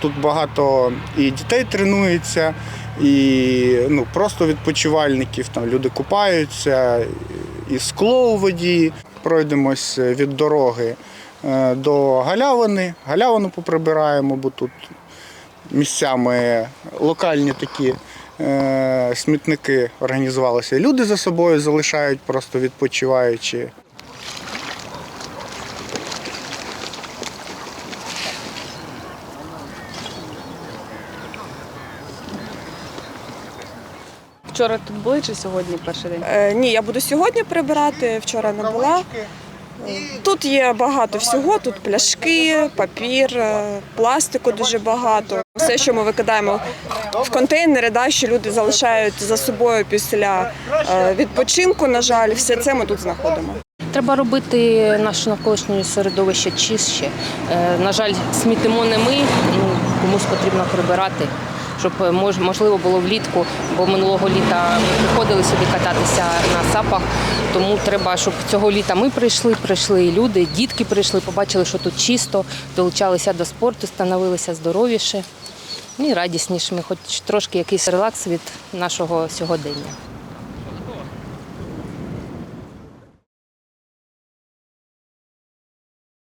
Тут багато і дітей тренується, і ну, просто відпочивальників. Там люди купаються, і скло у воді. Пройдемось від дороги е, до галявини. Галявину поприбираємо, бо тут місцями локальні такі е, смітники організувалися. Люди за собою залишають, просто відпочиваючи. Вчора тут були чи сьогодні перший день? Е, ні, я буду сьогодні прибирати. Вчора не була. Тут є багато всього. Тут пляшки, папір, е, пластику дуже багато. Все, що ми викидаємо в контейнери, да, що люди залишають за собою після е, відпочинку. На жаль, все це ми тут знаходимо. Треба робити наше навколишнє середовище чище. Е, На жаль, смітимо не ми, комусь потрібно прибирати, щоб е, можливо було влітку, бо минулого літа ми приходили сюди кататися на сапах. Тому треба, щоб цього літа ми прийшли, прийшли і люди, дітки прийшли, побачили, що тут чисто, долучалися до спорту, становилися здоровіше і радіснішими, хоч трошки якийсь релакс від нашого сьогодення.